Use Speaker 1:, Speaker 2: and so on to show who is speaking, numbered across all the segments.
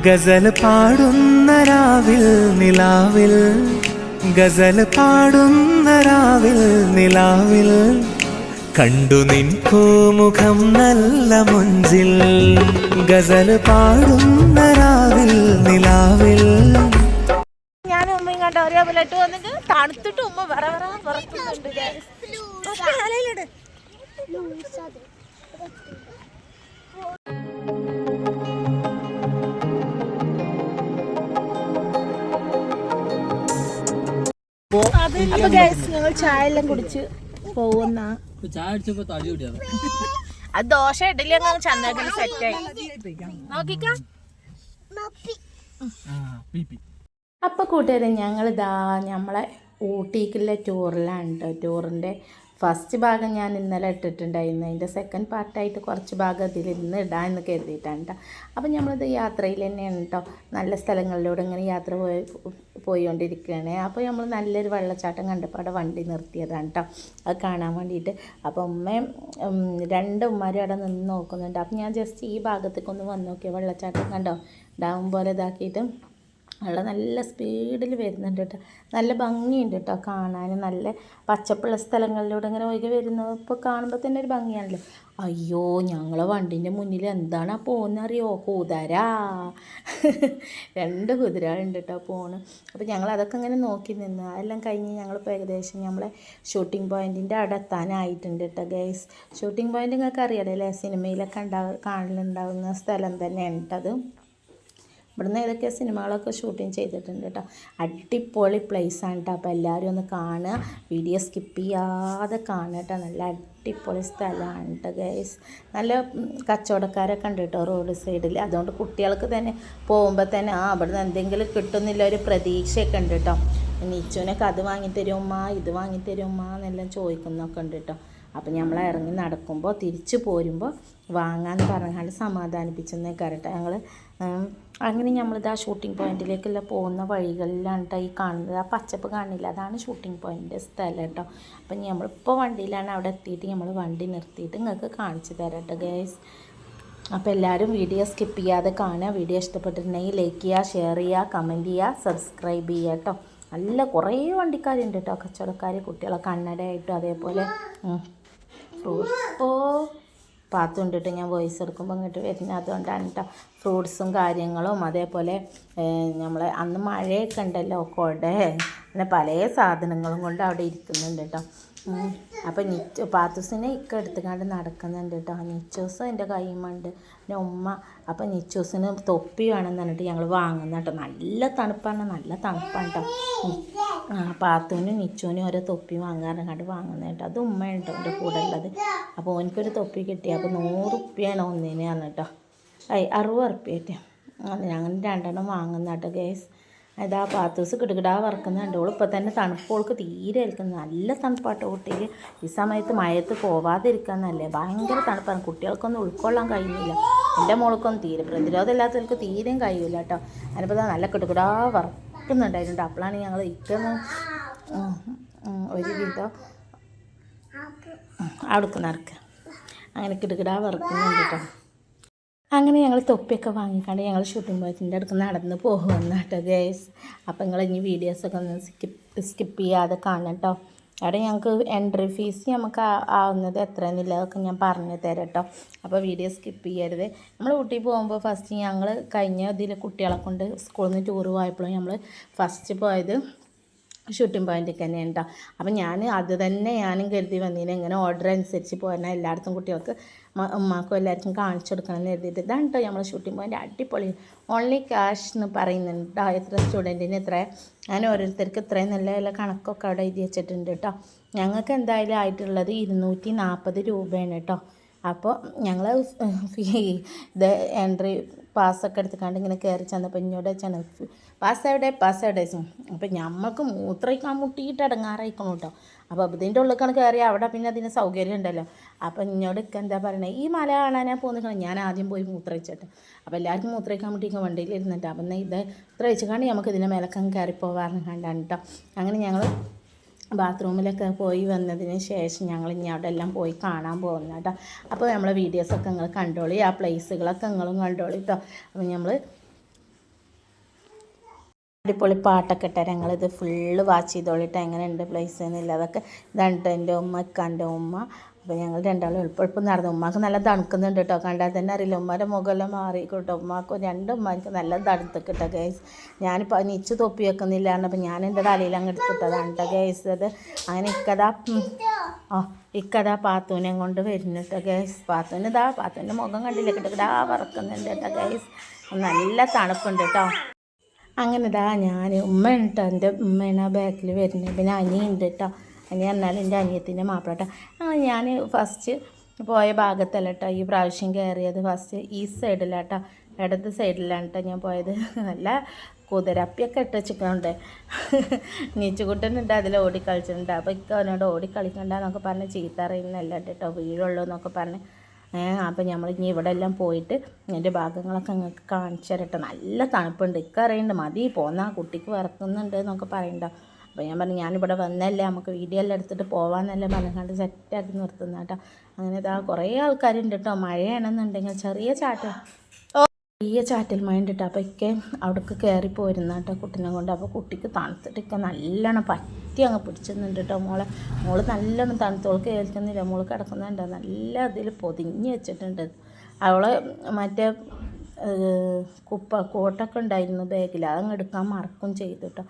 Speaker 1: ഗസൽ പാടുന്ന രാവിൽ നിലാവിൽ. ഗസൽ പാടുന്ന രാവിൽ നിലാവിൽ. കണ്ടു നിൻ പൂമുഖം നല്ല മുഞ്ചിൽ. ഗസൽ പാടുന്ന രാവിൽ നിലാവിൽ.
Speaker 2: ഞാൻ ഒരേപോലെ ഇട്ട് വന്നിട്ട് തണുത്തിട്ട് ഉമ്മ വറ വറ വറക്കുന്നുണ്ട് അപ്പൊ ഗൈസ് ഞങ്ങൾ ചായ എല്ലാം കുടിച്ച് പോകുന്ന അത് ദോശ ഇഡലി അങ്ങ് ചന്നേക്കണ സെറ്റായി നോക്കിക്കാ. അപ്പോൾ കൂട്ടുകാരെ ഞങ്ങളിതാ നമ്മളെ ഊട്ടിക്കുള്ള ടൂറിലാണ് കേട്ടോ ടൂറിന്റെ ഫസ്റ്റ് ഭാഗം ഞാൻ ഇന്നലെ ഇട്ടിട്ടുണ്ടായിരുന്നു. അതിന്റെ സെക്കൻഡ് പാർട്ടായിട്ട് കുറച്ച് ഭാഗം അതിൽ ഇന്ന് ഇടാമെന്ന് കരുതിയിട്ടാണ് കേട്ടോ അപ്പം നമ്മളിത് യാത്രയിൽ തന്നെയാണ് കേട്ടോ നല്ല സ്ഥലങ്ങളിലൂടെ ഇങ്ങനെ യാത്ര പോയി പോയിക്കൊണ്ടിരിക്കുകയാണ്. അപ്പോൾ നമ്മൾ നല്ലൊരു വെള്ളച്ചാട്ടം കണ്ടപ്പോൾ അവിടെ വണ്ടി നിർത്തിയതാണ് കേട്ടോ അത് കാണാൻ വേണ്ടിയിട്ട്. അപ്പോൾ ഉമ്മയും രണ്ട് ഉമ്മാരും അവിടെ നിന്ന് നോക്കുന്നുണ്ട്. അപ്പം ഞാൻ ജസ്റ്റ് ഈ ഭാഗത്തേക്കൊന്ന് വന്ന് നോക്കിയ. വെള്ളച്ചാട്ടം കണ്ടോ? ഡാം പോലെ ഇതാക്കിയിട്ട് വെള്ളം നല്ല സ്പീഡിൽ വരുന്നുണ്ട് കേട്ടോ. നല്ല ഭംഗിയുണ്ട് കേട്ടോ കാണാൻ. നല്ല പച്ചപ്പുള്ള സ്ഥലങ്ങളിലൂടെ ഇങ്ങനെ ഒഴുകി വരുന്നത് ഇപ്പോൾ കാണുമ്പോൾ തന്നെ ഒരു ഭംഗിയാണല്ലോ. അയ്യോ ഞങ്ങളെ വണ്ടീന്റെ മുന്നിൽ എന്താണ് ആ പോകുന്നറിയോ കുതിര? രണ്ട് കുതിരകളുണ്ട് കേട്ടോ പോണ്. അപ്പോൾ ഞങ്ങൾ അതൊക്കെ ഇങ്ങനെ നോക്കി നിന്ന് അതെല്ലാം കഴിഞ്ഞ് ഞങ്ങളിപ്പോൾ ഏകദേശം നമ്മളെ ഷൂട്ടിംഗ് പോയിന്റിന്റെ അവിടെ എത്താനായിട്ടുണ്ട് കേട്ടോ ഗൈസ് ഷൂട്ടിംഗ് പോയിന്റ് നിങ്ങൾക്ക് അറിയാലോ അല്ലേ? സിനിമയിലൊക്കെ ഉണ്ടാകും കാണലുണ്ടാവുന്ന സ്ഥലം തന്നെയാണ് അത്. ഇവിടുന്ന് ഏതൊക്കെ സിനിമകളൊക്കെ ഷൂട്ടിങ് ചെയ്തിട്ടുണ്ട് കേട്ടോ. അടിപൊളി ആണ് കേട്ടോ. അപ്പോൾ എല്ലാവരും ഒന്ന് കാണുക. വീഡിയോ സ്കിപ്പ് ചെയ്യാതെ കാണുക കേട്ടോ. നല്ല അടിപൊളി സ്ഥലമാണ് കേട്ടോ ഗൈസ് നല്ല കച്ചവടക്കാരൊക്കെ ഉണ്ട് കേട്ടോ റോഡ് സൈഡിൽ അതുകൊണ്ട് കുട്ടികൾക്ക് തന്നെ പോകുമ്പോൾ തന്നെ ആ അവിടുന്ന് എന്തെങ്കിലും കിട്ടുന്നില്ല ഒരു പ്രതീക്ഷയൊക്കെ ഉണ്ട് കേട്ടോ. നീച്ചുവിനൊക്കെ അത് വാങ്ങിത്തരുമ്മ ഇത് വാങ്ങിത്തരുമ്മ എന്നെല്ലാം ചോദിക്കുന്നൊക്കെ ഉണ്ട് കേട്ടോ. അപ്പം നമ്മൾ ഇറങ്ങി നടക്കുമ്പോൾ തിരിച്ചു പോരുമ്പോൾ വാങ്ങാൻ പറഞ്ഞാൽ സമാധാനിപ്പിച്ചെന്നേ കരട്ടെ ഞങ്ങൾ അങ്ങനെ നമ്മളിത് ഷൂട്ടിംഗ് പോയിന്റിലേക്കുള്ള പോകുന്ന വഴികളിലാണ് ഈ കാണുന്നത്. ആ പച്ചപ്പ് കാണില്ല? അതാണ് ഷൂട്ടിംഗ് പോയിന്റിന്റെ സ്ഥലം കേട്ടോ അപ്പം നമ്മളിപ്പോൾ വണ്ടിയിലാണ് അവിടെ എത്തിയിട്ട് നമ്മൾ വണ്ടി നിർത്തിയിട്ട് നിങ്ങൾക്ക് കാണിച്ചു തരാം കേട്ടോ ഗേസ് അപ്പോൾ എല്ലാവരും വീഡിയോ സ്കിപ്പ് ചെയ്യാതെ കാണുക. വീഡിയോ ഇഷ്ടപ്പെട്ടിട്ടുണ്ടെങ്കിൽ ലൈക്ക് ചെയ്യുക ഷെയർ ചെയ്യുക കമന്റ് ചെയ്യുക സബ്സ്ക്രൈബ് ചെയ്യുക കേട്ടോ നല്ല കുറേ വണ്ടിക്കാരുണ്ട് കേട്ടോ കച്ചവടക്കാർ കുട്ടികളെ കണ്ണടയായിട്ടും അതേപോലെ. ഫ്രൂട്ട്സ് ഇപ്പോൾ പാത്തുണ്ട് കൊണ്ടിട്ട് ഞാൻ വോയിസ് എടുക്കുമ്പോൾ ഇങ്ങോട്ട് വരുന്നത് അതുകൊണ്ടാണ് കേട്ടോ ഫ്രൂട്ട്സും കാര്യങ്ങളും അതേപോലെ നമ്മൾ അന്ന് മഴയൊക്കെ ഉണ്ടല്ലോ കുട അങ്ങനെ പല സാധനങ്ങളും കൊണ്ട് അവിടെ ഇരിക്കുന്നുണ്ട് കേട്ടോ. അപ്പം നിച്ച് പാത്തൂസിനെ ഇക്ക എടുത്തുകൊണ്ട് നടക്കുന്നുണ്ട് കേട്ടോ നിച്ചോസ് എന്റെ കൈമുണ്ട് പിന്നെ ഉമ്മ അപ്പം നിച്ചോസിന് തൊപ്പി വേണമെന്ന് പറഞ്ഞിട്ട് ഞങ്ങൾ വാങ്ങുന്ന കേട്ടോ നല്ല തണുപ്പാണ് നല്ല തണുപ്പാണ് കേട്ടോ. ആ പാത്തുവിനും നിച്ചോനും ഓരോ തൊപ്പി വാങ്ങാറുണ്ട് വാങ്ങുന്നത് കേട്ടോ. അത് ഉമ്മയാണ് കേട്ടോ എന്റെ കൂടെ ഉള്ളത്. അപ്പോൾ ഓനിക്കൊരു തൊപ്പി കിട്ടി. അപ്പോൾ നൂറ് ഉറുപ്പ്യാണ് ഒന്നിന് കേട്ടോ. ഐ അറുപത് കിട്ടിയ അങ്ങനെ രണ്ടെണ്ണം വാങ്ങുന്ന കേട്ടോ ഗേസ് ഇതാ പാത്തൂസ് കിടുകിടാ വറക്കുന്നുണ്ട്. ഓൾ ഇപ്പോൾ തന്നെ തണുപ്പോൾക്ക് തീരെ ഏൽക്കുന്നത് നല്ല തണുപ്പാട്ടോ കുട്ടിക്ക്. ഈ സമയത്ത് മഴയത്ത് പോവാതിരിക്കാന്നല്ലേ. ഭയങ്കര തണുപ്പാണ്. കുട്ടികൾക്കൊന്നും ഉൾക്കൊള്ളാൻ കഴിയുന്നില്ല. എന്റെ മോൾക്കൊന്നും തീരെ പ്രതിരോധമില്ലാത്തവർക്ക് തീരെയും കഴിയില്ല കേട്ടോ. അതിനിപ്പോൾ നല്ല കിടുകിടാ വറക്കുന്നുണ്ടായിട്ടുണ്ട് അപ്പോഴാണ് ഞങ്ങൾ ഇക്കുന്ന ഒരു വിധം അവിടേക്ക് നടക്കുക അങ്ങനെ കിടുകിടാ വറുക്കുന്നുണ്ട് കേട്ടോ അങ്ങനെ ഞങ്ങൾ തൊപ്പിയൊക്കെ വാങ്ങിക്കാണ്ട് ഞങ്ങൾ ഷൂട്ടിംഗ് പോയിട്ടിന്റെ അടുത്ത് നടന്ന് പോകുമെന്ന് കേട്ടോ ഗേസ് അപ്പോൾ നിങ്ങൾ ഇനി വീഡിയോസൊക്കെ ഒന്ന് സ്കിപ്പ് സ്കിപ്പ് ചെയ്യാതെ കാണണം കേട്ടോ അവിടെ ഞങ്ങൾക്ക് എൻട്രി ഫീസ് നമുക്ക് ആവുന്നത് എത്രയെന്നില്ല അതൊക്കെ ഞാൻ പറഞ്ഞു തരാം കേട്ടോ അപ്പോൾ വീഡിയോ സ്കിപ്പ് ചെയ്യരുത്. നമ്മൾ ഊട്ടി പോകുമ്പോൾ ഫസ്റ്റ് ഞങ്ങൾ കഴിഞ്ഞ ഇതിൽ കുട്ടികളെ കൊണ്ട് സ്കൂളിൽ നിന്ന് ടൂർ പോയപ്പോഴും നമ്മൾ ഫസ്റ്റ് പോയത്. ഷൂട്ടിംഗ് പോയിന്റിൽ തന്നെയാണ് കേട്ടോ അപ്പം ഞാൻ അത് തന്നെ ഞാനും കരുതി വന്നതിന് ഇങ്ങനെ ഓർഡർ അനുസരിച്ച് പോരണം എല്ലായിടത്തും കുട്ടികൾക്ക് ഉമ്മാക്കും എല്ലാവർക്കും കാണിച്ചു കൊടുക്കണം എന്ന് കരുതിയിട്ട് ഇതാണ് കേട്ടോ നമ്മളെ ഷൂട്ടിംഗ് പോയിന്റ് അടിപൊളി. ഓൺലി ക്യാഷ് എന്ന് പറയുന്നുണ്ട് കേട്ടോ എത്ര സ്റ്റുഡന്റിന് ഇത്ര ഞാൻ ഓരോരുത്തർക്ക് ഇത്രയും നല്ല നല്ല കണക്കൊക്കെ അവിടെ എഴുതി വെച്ചിട്ടുണ്ട് കേട്ടോ ഞങ്ങൾക്ക് എന്തായാലും ആയിട്ടുള്ളത് ഇരുന്നൂറ്റി നാൽപ്പത് രൂപയാണ് കേട്ടോ അപ്പോൾ ഞങ്ങൾ ഇത് എൻട്രി പാസ്സൊക്കെ എടുത്തുകൊണ്ട് ഇങ്ങനെ കയറി ചെന്നപ്പോൾ ഇങ്ങോട്ട് വെച്ചാണ് പാസ് എവിടെ? പാസ് എവിടെ? അപ്പം ഞമ്മൾക്ക് മൂത്രയ്ക്കാൻ മുട്ടിയിട്ട് ഇടങ്ങാറായിക്കണം കേട്ടോ അപ്പോൾ ഇതിന്റെ ഉള്ളിലേക്കാണ് കയറി അവിടെ പിന്നെ അതിന് സൗകര്യം ഉണ്ടല്ലോ. അപ്പം ഇങ്ങോട്ട് ഇക്ക എന്താ പറയുന്നത് ഈ മല കാണാനാ പോകുന്നത് ഞാൻ ആദ്യം പോയി മൂത്രയിച്ചിട്ട്. അപ്പോൾ എല്ലാവർക്കും മൂത്രയ്ക്കാൻ മുട്ടിക്കാൻ വണ്ടിയിൽ ഇരുന്നിട്ട് അപ്പം ഇത് ഇത്ര വെച്ചുകൊണ്ട് നമുക്ക് ഇതിന്റെ മേലക്കങ്ങ് കയറി കണ്ടാണ് കേട്ടോ അങ്ങനെ ഞങ്ങൾ ബാത്റൂമിലൊക്കെ പോയി വന്നതിന് ശേഷം ഞങ്ങൾ ഇനി അവിടെ എല്ലാം പോയി കാണാൻ പോകുന്ന കേട്ടോ. അപ്പോൾ നമ്മളെ വീഡിയോസൊക്കെ നിങ്ങൾ കണ്ടോളി ആ പ്ലേസുകളൊക്കെ നിങ്ങളും കണ്ടോളി കേട്ടോ. അപ്പോൾ നമ്മൾ അടിപൊളി പാട്ടൊക്കെ ഇട്ടാൽ ഞങ്ങളിത് ഫുള്ള് വാച്ച് ചെയ്തോളിട്ട് എങ്ങനെയുണ്ട് പ്ലേസ് എന്നുള്ളതൊക്കെ ഇതാണ് എന്റെ ഉമ്മ ഇക്കാന്റെ ഉമ്മ. അപ്പോൾ ഞങ്ങൾ രണ്ടാളും എളുപ്പം നടന്നു. ഉമ്മാക്ക് നല്ല തണുക്കുന്നുണ്ട് കേട്ടോ കണ്ടാൽ തന്നെ അറിയില്ല. ഉമ്മയുടെ മുഖമെല്ലാം മാറി കേട്ടോ ഉമ്മാക്ക് രണ്ട് ഉമ്മാക്ക് നല്ല തണുത്തൊക്കെ കേട്ടോ ഗൈസ് ഞാനിപ്പോൾ നിച്ച് തൊപ്പി വെക്കുന്നില്ല അപ്പോൾ ഞാൻ എന്റെ തലയിൽ അങ്ങ് എടുത്തിട്ടതാണ് കേട്ടോ ഗൈസ് അത് അങ്ങനെ ഇക്കതാ. ഓ ഇക്കതാ പാത്തൂനെ കൊണ്ട് വരുന്നുട്ടോ ഗൈസ് പാത്തൂന് ഇതാ പാത്തൂന്റെ മുഖം കണ്ടില്ല? കിട്ടക്കിടാ പറക്കുന്നുണ്ട് കേട്ടോ ഗൈസ് നല്ല തണുപ്പുണ്ട് കേട്ടോ അങ്ങനെ ഇതാ ഞാൻ ഉമ്മ കേട്ടോ എന്റെ ഉമ്മയാണ് ആ ബാക്കിൽ വരുന്നത്. പിന്നെ അനിയുണ്ട് കേട്ടോ അനി എന്നാൽ എന്റെ അനിയത്തിന്റെ മാപ്പിളട്ട. അങ്ങനെ ഞാൻ ഫസ്റ്റ് പോയ ഭാഗത്തല്ല കേട്ടോ ഈ പ്രാവശ്യം കയറിയത് ഫസ്റ്റ് ഈ സൈഡിലാട്ടോ ഇടത് സൈഡിലാണ് കേട്ടോ ഞാൻ പോയത്. നല്ല കുതിരപ്പിയൊക്കെ ഇട്ട് വെച്ചിട്ടുണ്ട്. നീച്ചുകുട്ടനുണ്ട് അതിൽ ഓടിക്കളിച്ചിട്ടുണ്ട്. അപ്പോൾ ഇക്ക അവനോട് ഓടി എന്നൊക്കെ പറഞ്ഞ് ചീത്ത അറിയുന്നല്ല കേട്ടോ വീഴുള്ളൂ എന്നൊക്കെ പറഞ്ഞ്. അപ്പം നമ്മൾ ഇനി ഇവിടെ എല്ലാം പോയിട്ട് എന്റെ ഭാഗങ്ങളൊക്കെ നിങ്ങൾക്ക് കാണിച്ചു തരട്ടെ. നല്ല തണുപ്പുണ്ട്. ഇക്ക അറിയണ്ട് മതി പോന്നാ കുട്ടിക്ക് വിറക്കുന്നുണ്ട് എന്നൊക്കെ പറയണ്ട അപ്പോൾ ഞാൻ പറഞ്ഞു ഞാനിവിടെ വന്നല്ലേ നമുക്ക് വീഡിയോ എല്ലാം എടുത്തിട്ട് പോകാമെന്നല്ലേ പറഞ്ഞുകൊണ്ട് സെറ്റാക്കി നിർത്തുന്ന കേട്ടോ. അങ്ങനെ ഇതാ കുറേ ആൾക്കാരുണ്ട് കേട്ടോ. മഴയാണെന്നുണ്ടെങ്കിൽ ചെറിയ ചാറ്റം ചെറിയ ചാറ്റൽ മഴ ഉണ്ട് കേട്ടോ. അപ്പോൾ ഇക്കെ അവിടേക്ക് കയറി കേട്ടോ കുട്ടീനെ കൊണ്ട്. അപ്പോൾ കുട്ടിക്ക് തണുത്തിട്ടൊക്കെ നല്ലോണം പറ്റി അങ്ങ് പിടിച്ചിരുന്നുണ്ട് കേട്ടോ മോളെ. മോൾ നല്ലോണം തണുത്തോൾക്ക് കേൾക്കുന്നില്ല മോൾ കിടക്കുന്നുണ്ട്. നല്ല ഇതിൽ പൊതിഞ്ഞ് വെച്ചിട്ടുണ്ട്. അവളെ മറ്റേ കുപ്പ കോട്ടൊക്കെ ഉണ്ടായിരുന്നു ബാഗിൽ അതങ്ങ് എടുക്കാൻ മറക്കും ചെയ്തു കേട്ടോ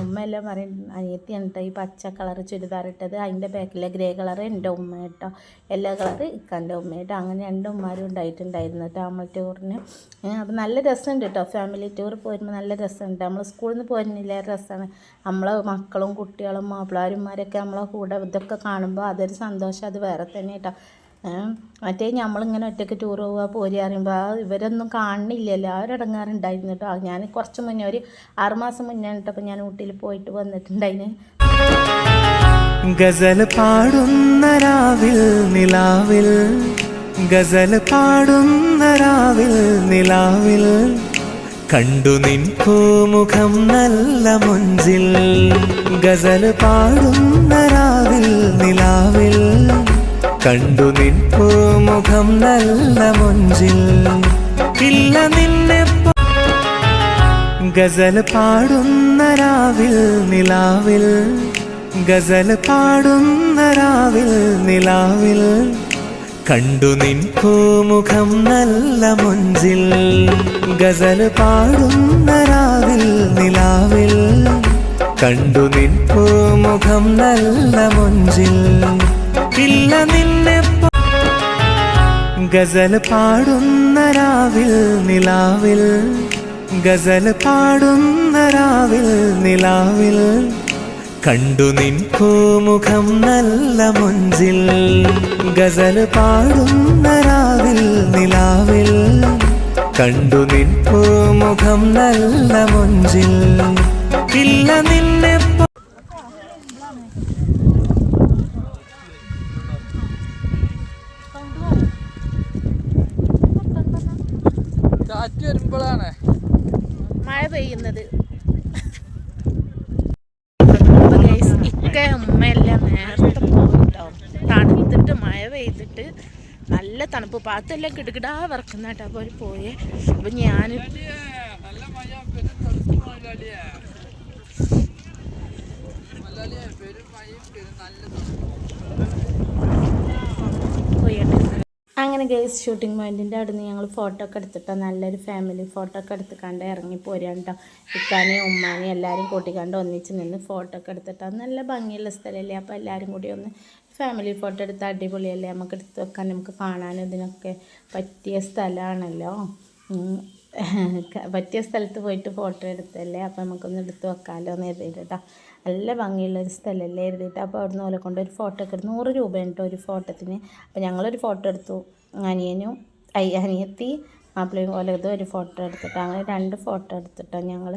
Speaker 2: ഉമ്മ എല്ലാം പറയും അനിയത്തി എന്താ ഈ പച്ച കളർ ചുരിദാർ ഇട്ടത്? അതിന്റെ ബാക്കിലെ ഗ്രേ കളർ എന്റെ ഉമ്മ കേട്ടോ എല്ലാ കളർ ഇക്കാന്റെ ഉമ്മ കേട്ടോ അങ്ങനെ രണ്ട് ഉമ്മാരും ഉണ്ടായിട്ടുണ്ടായിരുന്നു കേട്ടോ നമ്മൾ ടൂറിന്. അപ്പം നല്ല രസമുണ്ട് കേട്ടോ ഫാമിലി ടൂർ പോരുമ്പോൾ നല്ല രസമുണ്ട്. നമ്മൾ സ്കൂളിൽ നിന്ന് പോരുന്നില്ല രസമാണ് നമ്മളെ മക്കളും കുട്ടികളും മാപ്പിളാരുമാരൊക്കെ നമ്മളെ കൂടെ ഇതൊക്കെ കാണുമ്പോൾ അതൊരു സന്തോഷം. അത് വേറെ തന്നെ കേട്ടോ മറ്റേ നമ്മളിങ്ങനെ ഒറ്റയ്ക്ക് ടൂർ പോവുക പോരി അറിയുമ്പോൾ ആ ഇവരൊന്നും കാണുന്നില്ലല്ലോ ആ ഒരു ഇടങ്ങാറുണ്ടായിരുന്നു കേട്ടോ ഞാൻ കുറച്ച് മുന്നേ ഒരു ആറുമാസം മുന്നേ കേട്ടപ്പോൾ ഞാൻ ഊട്ടിയിൽ പോയിട്ട് വന്നിട്ടുണ്ടായിന്.
Speaker 1: ഗസൽ പാടുന്ന രാവിൽ നിലാവിൽ. ഗസൽ പാടുന്ന രാവിൽ നിലാവിൽ. കണ്ടു നിൻ പൂമുഖം നല്ല മുഞ്ചിൽ. ഗസൽ പാടുന്ന രാവിൽ നിലാവിൽ. കണ്ടു നിൻ പൂമുഖം നല്ല മുഞ്ചിൽ. ഇല്ല നിന്നെ ഗസൽ പാടുന്ന രാവിൽ നിലാവിൽ. ഗസൽ പാടുന്ന രാവിൽ നിലാവിൽ. കണ്ടു നിൻ പൂമുഖം നല്ല മുഞ്ചിൽ. ഗസൽ പാടുന്ന രാവിൽ നിലാവിൽ. കണ്ടു നിൻ പൂമുഖം നല്ല മുഞ്ചിൽ. ഇല്ല നിന്നെ ഗസൽ പാടുന്ന രാവിൽ നിലാവിൽ. ഗസൽ പാടുന്ന രാവിൽ നിലാവിൽ. കണ്ടു നിൻ പൂമുഖം നല്ല മുഞ്ചിൽ. ഗസൽ പാടുന്ന രാവിൽ നിലാവിൽ. കണ്ടു നിൻ പൂമുഖം നല്ല മുഞ്ചിൽ. ഇല്ല നിന്നെ
Speaker 3: കാറ്റ് വരുമ്പോഴാണ്.
Speaker 2: മഴ പെയ്യുന്നത്. ഉമ്മയെല്ലാം നേരത്തെ പോയിട്ടോ. തണുത്തിട്ട് മഴ പെയ്തിട്ട് നല്ല തണുപ്പ്. പാത്തെല്ലാം കിടുകിടാ വറക്കുന്ന പോലെ അപ്പോൾ അവർ പോയേ. അപ്പം ഞാൻ
Speaker 3: നല്ല മഴ പെരും തണുപ്പ് മലയാളിയെ മലയാളിയെ പെരും മഴയും പെരും നല്ല
Speaker 2: പോയിട്ട് അങ്ങനെ ഗേസ് ഷൂട്ടിംഗ് പോയിന്റിന്റെ അവിടെ നിന്ന് ഞങ്ങൾ ഫോട്ടോ ഒക്കെ എടുത്തിട്ടോ. നല്ലൊരു ഫാമിലി ഫോട്ടോ ഒക്കെ എടുത്തുകൊണ്ട് ഇറങ്ങി പോരാൻ കേട്ടോ ഇക്കാനെയും ഉമ്മാനെയും എല്ലാവരും കൂട്ടിക്കണ്ട് ഒന്നിച്ച് നിന്ന് ഫോട്ടോ ഒക്കെ എടുത്തിട്ടോ. നല്ല ഭംഗിയുള്ള സ്ഥലമല്ലേ അപ്പോൾ എല്ലാവരും കൂടി ഒന്ന് ഫാമിലി ഫോട്ടോ എടുത്ത് അടിപൊളിയല്ലേ? നമുക്ക് എടുത്ത് വെക്കാൻ നമുക്ക് കാണാനും ഇതിനൊക്കെ പറ്റിയ സ്ഥലമാണല്ലോ പറ്റിയ സ്ഥലത്ത് പോയിട്ട് ഫോട്ടോ എടുത്തല്ലേ? അപ്പോൾ നമുക്കൊന്ന് എടുത്ത് വെക്കാമല്ലോ എന്ന് എഴുതിയിട്ടാ നല്ല ഭംഗിയുള്ളൊരു സ്ഥലമല്ലേ എഴുതിയിട്ട് അപ്പോൾ അവിടുന്ന് ഓലെ കൊണ്ട് ഒരു ഫോട്ടോ ഒക്കെ നൂറ് രൂപയാണ് കേട്ടോ ഒരു ഫോട്ടോത്തിന് അപ്പോൾ ഞങ്ങളൊരു ഫോട്ടോ എടുത്തു. അനിയനും ഐ അനിയത്തി മാപ്പിളയും ഇത് ഒരു ഫോട്ടോ എടുത്തിട്ട് അങ്ങനെ രണ്ട് ഫോട്ടോ എടുത്തിട്ടാണ് ഞങ്ങൾ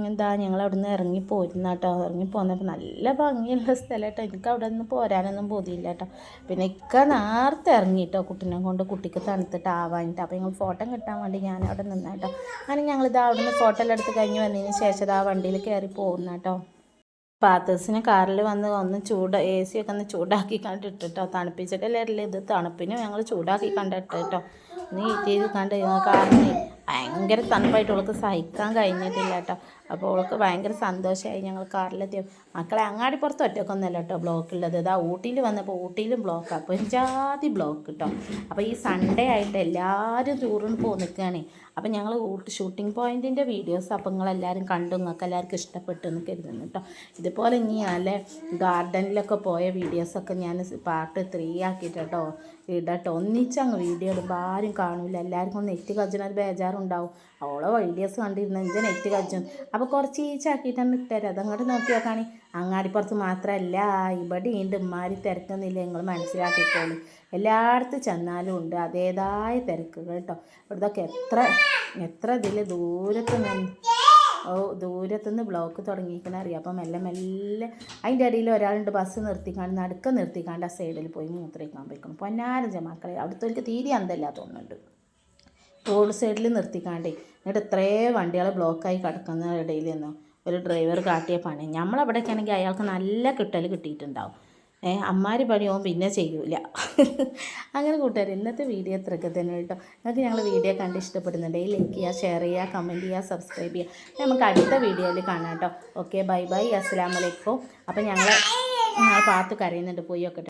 Speaker 2: എന്താ ഞങ്ങൾ അവിടെ നിന്ന് ഇറങ്ങി പോരുന്ന കേട്ടോ ഇറങ്ങി പോന്നപ്പോൾ നല്ല ഭംഗിയുള്ള സ്ഥലം കേട്ടോ എനിക്ക് അവിടെ നിന്ന് പോരാനൊന്നും ബോധിയില്ല കേട്ടോ പിന്നെ ഇക്ക നേരത്തെ ഇറങ്ങി കേട്ടോ കുട്ടീനെ കൊണ്ട് കുട്ടിക്ക് തണുത്തിട്ട് ആവാനിട്ട് അപ്പോൾ ഞങ്ങൾ ഫോട്ടോ കിട്ടാൻ വേണ്ടി ഞാൻ അവിടെ നിന്നാട്ടോ. അങ്ങനെ ഞങ്ങളിത് അവിടെ നിന്ന് ഫോട്ടോ എല്ലാം എടുത്ത് കഴിഞ്ഞ് വന്നതിന് ശേഷം ആ വണ്ടിയിൽ കയറി പോകുന്ന കേട്ടോ പാത്തേഴ്സിന് കാറിൽ വന്ന് ഒന്ന് ചൂട് എ സി ഒക്കെ ഒന്ന് ചൂടാക്കി കണ്ടിട്ട് തണുപ്പിച്ചിട്ടല്ലേ ഇത് തണുപ്പിന് ഞങ്ങൾ ചൂടാക്കി കണ്ടിട്ട് കേട്ടോ ഹീറ്റ് ചെയ്ത് കണ്ട് കാറിന് ഭയങ്കര തണുപ്പായിട്ട് അവൾക്ക് സഹിക്കാൻ കഴിഞ്ഞിട്ടില്ല കേട്ടോ. അപ്പോൾ അവൾക്ക് ഭയങ്കര സന്തോഷമായി ഞങ്ങൾ കാറിലെത്തി മക്കളെ അങ്ങാടി പുറത്ത് ഒറ്റക്കൊന്നല്ല കേട്ടോ ബ്ലോക്ക് ഉള്ളത്. ഇതാ ഊട്ടിയിൽ വന്നപ്പോൾ ഊട്ടിയിലും ബ്ലോക്ക് അപ്പോൾ ജാതി ബ്ലോക്ക് കേട്ടോ അപ്പോൾ ഈ സൺഡേ ആയിട്ട് എല്ലാവരും ടൂറിന് പോകുന്ന നിൽക്കുകയാണ്. അപ്പോൾ ഞങ്ങൾ ഊട്ടി ഷൂട്ടിംഗ് പോയിന്റിന്റെ വീഡിയോസ് അപ്പോൾ നിങ്ങളെല്ലാവരും കണ്ടു. നിങ്ങൾക്ക് എല്ലാവർക്കും ഇഷ്ടപ്പെട്ടു എന്ന് കരുതുന്നു കേട്ടോ. ഇതുപോലെ ഇനി അല്ലെ ഗാർഡനിലൊക്കെ പോയ വീഡിയോസൊക്കെ ഞാൻ പാർട്ട് ത്രീ ആക്കിയിട്ടോ ഇടട്ടോ. ഒന്നിച്ചങ്ങ് വീഡിയോ ഇടുമ്പോൾ ആരും കാണില്ല. എല്ലാവർക്കും നെറ്റ് കജ്ജണ ഒരു ബേജാറുണ്ടാവും. അവളെ വീഡിയോസ് കണ്ടിരുന്ന. എന്റെ നെറ്റ് കജ്ജും. അപ്പോൾ കുറച്ച് ഈച്ചാക്കിയിട്ടാണ് ഇട്ടുതരാം അതങ്ങോട്ട് നോക്കി നോക്കാണി. അങ്ങാടിപ്പുറത്ത് മാത്രമല്ല ഇവിടെ ഉണ്ട് ഉമ്മാരി തിരക്കൊന്നുമില്ല. നിങ്ങൾ മനസ്സിലാക്കിക്കോളൂ. എല്ലായിടത്തും ചെന്നാലും ഉണ്ട്. അതേതായ തിരക്കുകൾ കേട്ടോ ഇവിടുത്തെ എത്ര എത്ര ഇതിൽ ദൂരത്ത് ഓ ദൂരത്തുനിന്ന് ബ്ലോക്ക് തുടങ്ങിയിരിക്കണ അറിയാം? അപ്പം മെല്ലെ മെല്ലെ അതിന്റെ ഇടയിൽ ഒരാളുണ്ട്. ബസ് നിർത്തിക്കാണ്ട് നടുക്ക നിർത്തിക്കാണ്ട് ആ സൈഡിൽ പോയി മൂത്രിക്കാൻ പോയിക്കണം. പൊന്നാരം ജമാക്കളെ. അവിടുത്തെ തീരെ അന്തല്ല തോന്നുന്നുണ്ട് റോഡ് സൈഡിൽ നിർത്തിക്കാണ്ടേ എന്നിട്ട് ഇത്രേ വണ്ടികൾ ബ്ലോക്കായി കിടക്കുന്ന ഇടയിൽ നിന്ന് ഒരു ഡ്രൈവർ കാട്ടിയ പണി നമ്മളവിടെയൊക്കെ ആണെങ്കിൽ അയാൾക്ക് നല്ല കിട്ടൽ കിട്ടിയിട്ടുണ്ടാവും ഏ അമ്മാരി പണിയാവും പിന്നെ ചെയ്യൂല അങ്ങനെ കൂട്ടുകാർ ഇന്നത്തെ വീഡിയോ ഇത്രയൊക്കെ തന്നെ കേട്ടോ നിങ്ങൾക്ക് ഞങ്ങൾ വീഡിയോ കണ്ട് ഇഷ്ടപ്പെടുന്നുണ്ടെങ്കിൽ ലൈക്ക് ചെയ്യുക ഷെയർ ചെയ്യുക കമന്റ് ചെയ്യുക സബ്സ്ക്രൈബ് ചെയ്യുക നമുക്ക് അടുത്ത വീഡിയോയിൽ കാണാം കേട്ടോ ഓക്കെ ബൈ ബൈ അസ്സാം വലൈക്കും അപ്പം ഞങ്ങൾ പാത്ത് കരയുന്നുണ്ട് പോയി നോക്കട്ടെ